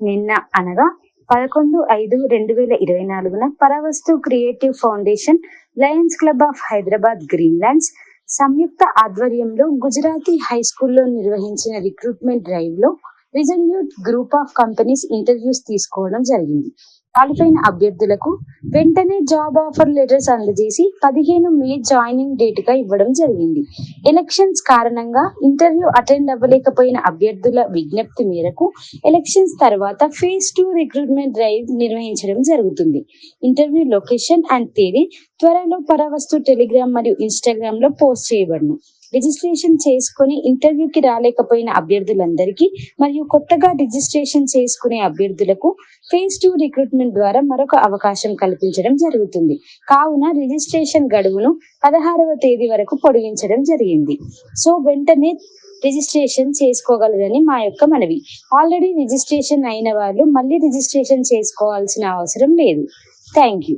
నిన్న అనగా పదకొండు ఐదు రెండు వేల ఇరవై నాలుగున Paravastu Creative Foundation Lions Club of Hyderabad Green Lands సంయుక్త ఆధ్వర్యంలో గుజరాతీ హై స్కూల్లో నిర్వహించిన రిక్రూట్మెంట్ డ్రైవ్లో Resolute Group of Companies interviews తీసుకోవడం జరిగింది. క్వాలిఫైన అభ్యర్థులకు వెంటనే జాబ్ ఆఫర్ లెటర్స్ అందజేసి పదిహేను మే జాయినింగ్ డేట్గా ఇవ్వడం జరిగింది. ఎలక్షన్స్ కారణంగా ఇంటర్వ్యూ అటెండ్ అవ్వలేకపోయిన అభ్యర్థుల విజ్ఞప్తి మేరకు ఎలక్షన్స్ తర్వాత ఫేజ్ టూ రిక్రూట్మెంట్ డ్రైవ్ నిర్వహించడం జరుగుతుంది. ఇంటర్వ్యూ లొకేషన్ అండ్ తేదీ త్వరలో పరవస్తు టెలిగ్రామ్ మరియు ఇన్స్టాగ్రామ్లో పోస్ట్ చేయబడును. రిజిస్ట్రేషన్ చేసుకుని ఇంటర్వ్యూకి రాలేకపోయిన అభ్యర్థులందరికీ మరియు కొత్తగా రిజిస్ట్రేషన్ చేసుకునే అభ్యర్థులకు ఫేజ్ టూ రిక్రూట్మెంట్ ద్వారా మరొక అవకాశం కల్పించడం జరుగుతుంది. కావున రిజిస్ట్రేషన్ గడువును పదహారవ తేదీ వరకు పొడిగించడం జరిగింది. సో వెంటనే రిజిస్ట్రేషన్ చేసుకోగలరని మా యొక్క మనవి. ఆల్రెడీ రిజిస్ట్రేషన్ అయిన వాళ్ళు మళ్ళీ రిజిస్ట్రేషన్ చేసుకోవాల్సిన అవసరం లేదు. Thank you